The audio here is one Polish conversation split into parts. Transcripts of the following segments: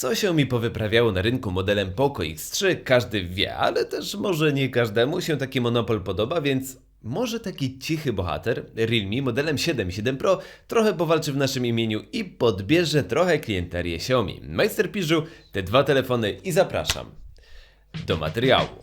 Co się mi powyprawiało na rynku modelem Poco X3 każdy wie, ale też może nie każdemu się taki monopol podoba, więc może taki cichy bohater Realme modelem 7 i 7 Pro trochę powalczy w naszym imieniu i podbierze trochę klienterię Xiaomi. Majster Piżu, te dwa telefony i zapraszam do materiału.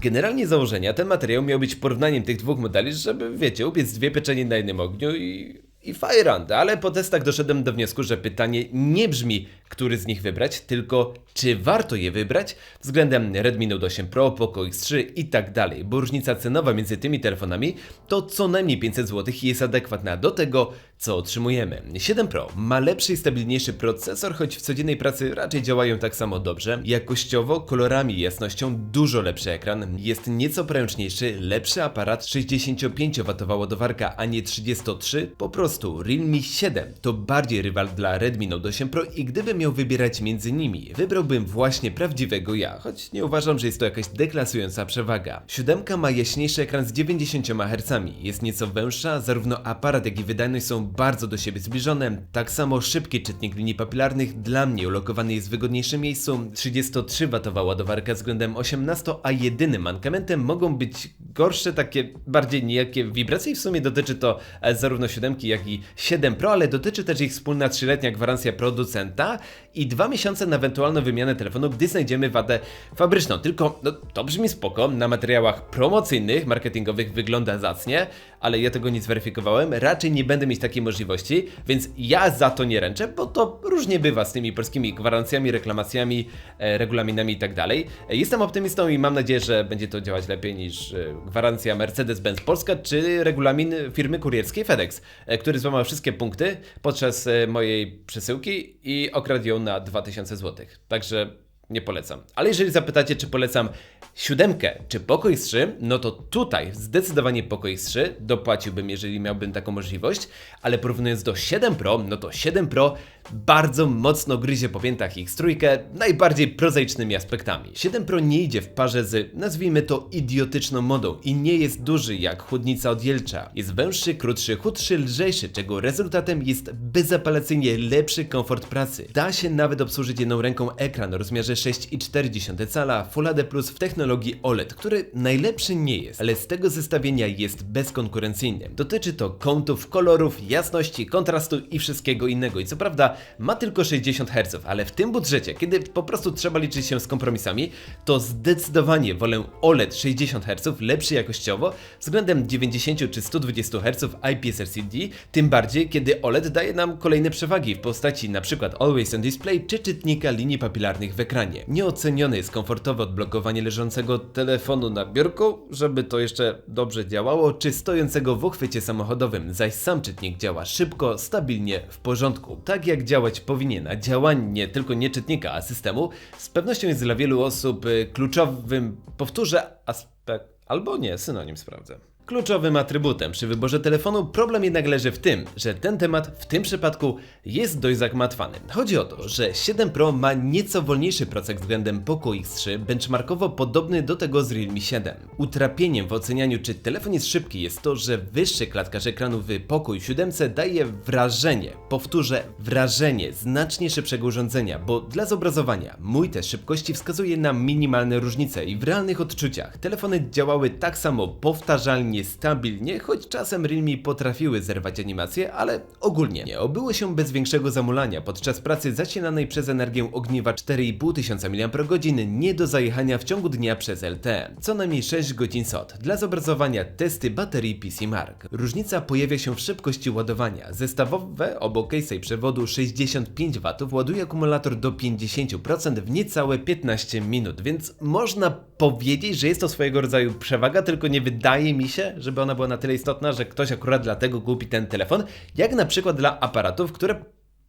Generalnie założenia ten materiał miał być porównaniem tych dwóch modeli, żeby wiecie, upiec dwie pieczenie na jednym ogniu i, i fajrant, ale po testach doszedłem do wniosku, że pytanie nie brzmi, który z nich wybrać, tylko czy warto je wybrać względem Redmi Note 8 Pro, Poco X3 i tak dalej, bo różnica cenowa między tymi telefonami to co najmniej 500 zł i jest adekwatna do tego, co otrzymujemy. 7 Pro ma lepszy i stabilniejszy procesor, choć w codziennej pracy raczej działają tak samo dobrze. Jakościowo, kolorami i jasnością dużo lepszy ekran, jest nieco prężniejszy, lepszy aparat, 65W ładowarka, a nie 33, po prostu Realme 7 to bardziej rywal dla Redmi Note 8 Pro i gdybym miał wybierać między nimi, wybrałbym właśnie prawdziwego ja, choć nie uważam, że jest to jakaś deklasująca przewaga. 7 ma jaśniejszy ekran z 90 Hz, jest nieco węższa, zarówno aparat jak i wydajność są bardzo do siebie zbliżone, tak samo szybki czytnik linii papilarnych dla mnie ulokowany jest w wygodniejszym miejscu, 33W ładowarka względem 18, a jedynym mankamentem mogą być gorsze, takie bardziej nijakie wibracje. W sumie dotyczy to e, zarówno 7 jak i 7 Pro, ale dotyczy też ich wspólna 3-letnia gwarancja producenta i dwa miesiące na ewentualną wymianę telefonu, gdy znajdziemy wadę fabryczną. Tylko no, to brzmi spoko, na materiałach promocyjnych, marketingowych wygląda zacnie, ale ja tego nie zweryfikowałem, raczej nie będę mieć takiej możliwości, więc ja za to nie ręczę, bo to różnie bywa z tymi polskimi gwarancjami, reklamacjami, e, regulaminami i tak. E, Jestem optymistą i mam nadzieję, że będzie to działać lepiej niż e, gwarancja Mercedes-Benz Polska czy regulamin firmy kurierskiej FedEx, który złamał wszystkie punkty podczas mojej przesyłki i okradł ją na 2000 zł. Także nie polecam. Ale jeżeli zapytacie, czy polecam siódemkę czy Poco X3, no to tutaj zdecydowanie Poco X3 dopłaciłbym, jeżeli miałbym taką możliwość, ale porównując do 7 Pro, no to 7 Pro bardzo mocno gryzie po piętach X3 najbardziej prozaicznymi aspektami. 7 Pro nie idzie w parze z, nazwijmy to, idiotyczną modą i nie jest duży jak chudnica od. Jest węższy, krótszy, chudszy, lżejszy, czego rezultatem jest bezapelacyjnie lepszy komfort pracy. Da się nawet obsłużyć jedną ręką ekran o rozmiarze 6,4 cala Full HD Plus w technologii OLED, który najlepszy nie jest, ale z tego zestawienia jest bezkonkurencyjny. Dotyczy to kątów, kolorów, jasności, kontrastu i wszystkiego innego. I co prawda ma tylko 60 Hz, ale w tym budżecie, kiedy po prostu trzeba liczyć się z kompromisami, to zdecydowanie wolę OLED 60 Hz, lepszy jakościowo, względem 90 czy 120 Hz IPS LCD, tym bardziej kiedy OLED daje nam kolejne przewagi w postaci np. Always on Display czy czytnika linii papilarnych w ekranie. Nieocenione jest komfortowe odblokowanie leżącego telefonu na biurku, żeby to jeszcze dobrze działało, czy stojącego w uchwycie samochodowym, zaś sam czytnik działa szybko, stabilnie, w porządku, tak jak działać powinien, a działanie nie tylko nie czytnika, a systemu z pewnością jest dla wielu osób y, kluczowym, powtórzę, aspekt, albo nie, synonim sprawdzę. Kluczowym atrybutem przy wyborze telefonu problem jednak leży w tym, że ten temat w tym przypadku jest dość zagmatwany. Chodzi o to, że 7 Pro ma nieco wolniejszy procek względem Poco X3, benchmarkowo podobny do tego z Realme 7. Utrapieniem w ocenianiu czy telefon jest szybki jest to, że wyższy klatkarz ekranu w Poco i 7 daje wrażenie, powtórzę wrażenie znacznie szybszego urządzenia, bo dla zobrazowania mój test szybkości wskazuje na minimalne różnice i w realnych odczuciach telefony działały tak samo powtarzalnie, stabilnie, choć czasem Realme potrafiły zerwać animacje, ale ogólnie nie obyło się bez większego zamulania podczas pracy zacielanej przez energię ogniwa 4500 mAh nie do zajechania w ciągu dnia przez LTE, co najmniej 6 godzin SOT. Dla zobrazowania testy baterii PC Mark. Różnica pojawia się w szybkości ładowania. Zestawowe obok case'a przewodu 65 W ładuje akumulator do 50% w niecałe 15 minut, więc można powiedzieć, że jest to swojego rodzaju przewaga, tylko nie wydaje mi się, żeby ona była na tyle istotna, że ktoś akurat dlatego kupi ten telefon, jak na przykład dla aparatów, które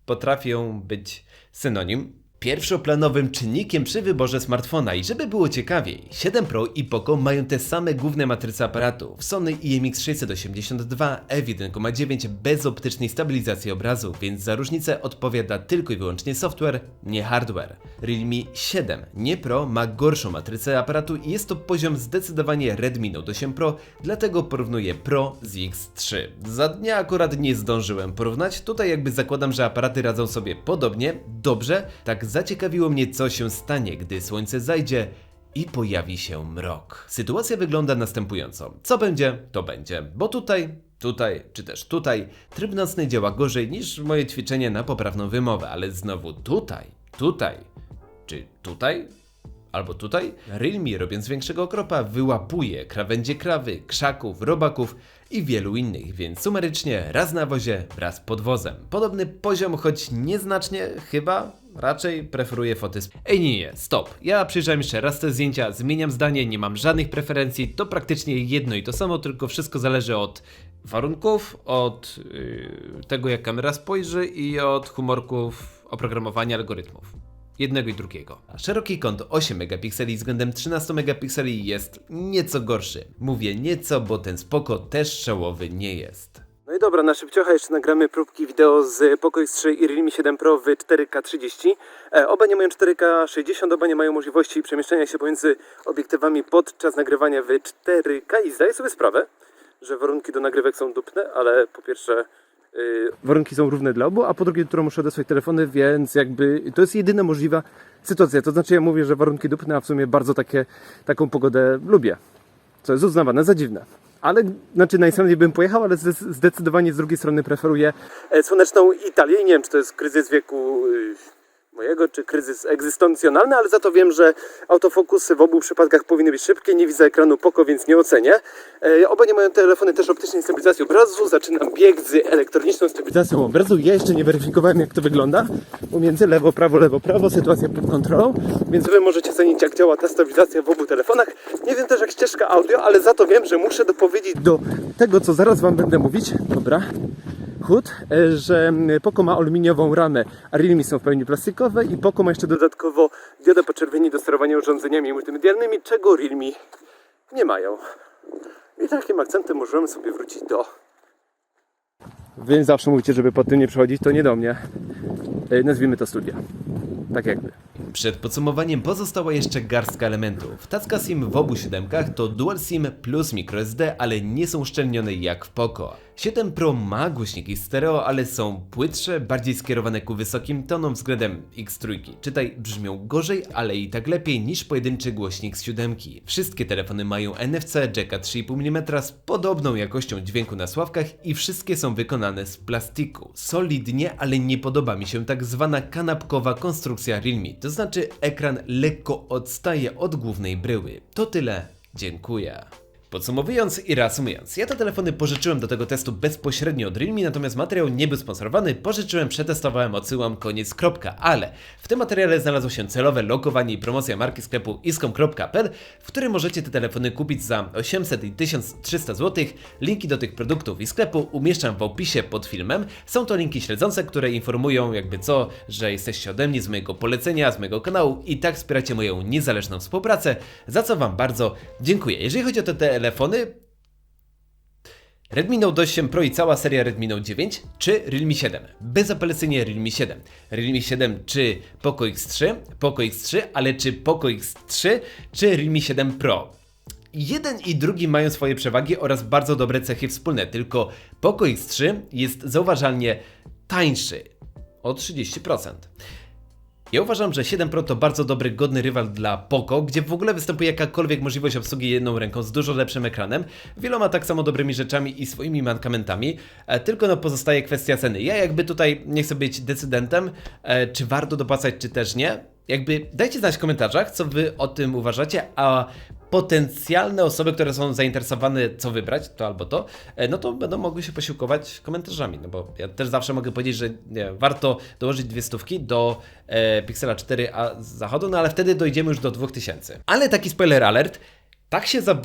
potrafią być synonim pierwszoplanowym czynnikiem przy wyborze smartfona i żeby było ciekawiej, 7 Pro i Poco mają te same główne matryce aparatów Sony IMX682 f1.9 bez optycznej stabilizacji obrazu, więc za różnicę odpowiada tylko i wyłącznie software, nie hardware. Realme 7, nie Pro, ma gorszą matrycę aparatu i jest to poziom zdecydowanie Redmi Note 8 Pro, dlatego porównuję Pro z X3. Za dnia akurat nie zdążyłem porównać, tutaj jakby zakładam, że aparaty radzą sobie podobnie, dobrze, tak zaciekawiło mnie co się stanie, gdy słońce zajdzie i pojawi się mrok. Sytuacja wygląda następująco. Co będzie, to będzie, bo tutaj, tutaj, czy też tutaj tryb nocny działa gorzej niż moje ćwiczenie na poprawną wymowę, ale znowu tutaj, tutaj, czy tutaj? Albo tutaj? Realme, robiąc większego okropa, wyłapuje krawędzie krawy, krzaków, robaków i wielu innych, więc sumarycznie raz na wozie, raz pod wozem. Podobny poziom, choć nieznacznie, chyba raczej preferuję foty z... Ej, nie, stop. Ja przyjrzałem jeszcze raz te zdjęcia, zmieniam zdanie, nie mam żadnych preferencji, to praktycznie jedno i to samo, tylko wszystko zależy od warunków, od yy, tego jak kamera spojrzy i od humorków oprogramowania algorytmów jednego i drugiego. A szeroki kąt 8 megapikseli względem 13 megapikseli jest nieco gorszy. Mówię nieco, bo ten spoko też szałowy nie jest. No i dobra, na szybciocha jeszcze nagramy próbki wideo z Poco X3 i Realme 7 Pro w 4K30. E, oba nie mają 4K60, oba nie mają możliwości przemieszczania się pomiędzy obiektywami podczas nagrywania w 4K i zdaję sobie sprawę, że warunki do nagrywek są dupne, ale po pierwsze warunki są równe dla obu, a po drugie jutro muszę odesłać telefony, więc jakby to jest jedyna możliwa sytuacja. To znaczy ja mówię, że warunki dupne, a w sumie bardzo takie, taką pogodę lubię co jest uznawane za dziwne. Ale, znaczy najsłabniej bym pojechał, ale zde- zdecydowanie z drugiej strony preferuję e, słoneczną Italię i nie wiem, czy to jest kryzys wieku y, mojego, czy kryzys egzystencjonalny, ale za to wiem, że autofokusy w obu przypadkach powinny być szybkie, nie widzę ekranu poko, więc nie ocenię. E, oba nie mają telefony też optycznej stabilizacji obrazu, zaczynam bieg z elektroniczną stabilizacją obrazu. Ja jeszcze nie weryfikowałem, jak to wygląda. Pomiędzy lewo, prawo, lewo, prawo, sytuacja pod kontrolą, więc wy możecie ocenić, jak działa ta stabilizacja w obu telefonach. Nie wiem też, jak ścieżka audio, ale za to wiem, że muszę dopowiedzieć do tego, co zaraz wam będę mówić. Dobra. Hood, e, że Poco ma aluminiową ramę, a Realme są w pełni plastikowe i Poco ma jeszcze dodatkowo diodę podczerwieni do sterowania urządzeniami multimedialnymi, czego Realme nie mają. I takim akcentem możemy sobie wrócić do... Wy zawsze mówicie, żeby pod tym nie przechodzić, to nie do mnie. E, Nazwijmy to studia. Tak jakby. Przed podsumowaniem pozostała jeszcze garstka elementów. Tacka SIM w obu siódemkach to Dual SIM plus microSD, ale nie są uszczelnione jak w Poco. 7 Pro ma głośniki stereo, ale są płytsze, bardziej skierowane ku wysokim tonom względem X3. Czytaj, brzmią gorzej, ale i tak lepiej niż pojedynczy głośnik z siódemki. Wszystkie telefony mają NFC, jacka 3,5 mm z podobną jakością dźwięku na sławkach i wszystkie są wykonane z plastiku. Solidnie, ale nie podoba mi się tak zwana kanapkowa konstrukcja Realme, to znaczy ekran lekko odstaje od głównej bryły. To tyle, dziękuję. Podsumowując i reasumując, ja te telefony pożyczyłem do tego testu bezpośrednio od Realme, natomiast materiał nie był sponsorowany, pożyczyłem, przetestowałem, odsyłam, koniec, kropka. Ale w tym materiale znalazło się celowe lokowanie i promocja marki sklepu iskom.pl, w którym możecie te telefony kupić za 800 i 1300 zł. Linki do tych produktów i sklepu umieszczam w opisie pod filmem. Są to linki śledzące, które informują jakby co, że jesteście ode mnie, z mojego polecenia, z mojego kanału i tak wspieracie moją niezależną współpracę, za co Wam bardzo dziękuję. Jeżeli chodzi o te telefony, Redmi Note 8 Pro i cała seria Redmi Note 9 czy Realme 7? Bezapelacyjnie Realme 7. Realme 7 czy Poco X3? Poco X3, ale czy Poco X3 czy Realme 7 Pro? Jeden i drugi mają swoje przewagi oraz bardzo dobre cechy wspólne, tylko Poco X3 jest zauważalnie tańszy o 30%. Ja uważam, że 7 Pro to bardzo dobry, godny rywal dla Poco, gdzie w ogóle występuje jakakolwiek możliwość obsługi jedną ręką z dużo lepszym ekranem, wieloma tak samo dobrymi rzeczami i swoimi mankamentami, e, tylko no pozostaje kwestia ceny. Ja jakby tutaj nie chcę być decydentem, e, czy warto dopłacać, czy też nie. Jakby dajcie znać w komentarzach, co wy o tym uważacie, a potencjalne osoby, które są zainteresowane, co wybrać, to albo to, e, no to będą mogły się posiłkować komentarzami, no bo ja też zawsze mogę powiedzieć, że nie, warto dołożyć dwie stówki do e, Pixela 4a z zachodu, no ale wtedy dojdziemy już do 2000. Ale taki spoiler alert, tak się za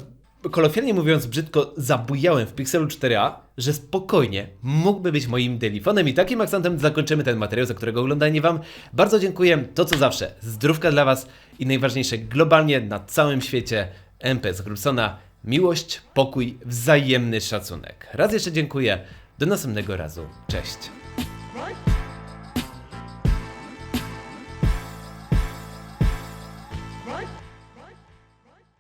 kolokwialnie mówiąc brzydko, zabujałem w Pixelu 4a, że spokojnie mógłby być moim dailyfonem i takim akcentem zakończymy ten materiał, za którego oglądanie Wam bardzo dziękuję. To co zawsze, zdrówka dla Was i najważniejsze globalnie na całym świecie MP z Grubsona, miłość, pokój, wzajemny szacunek. Raz jeszcze dziękuję, do następnego razu, cześć.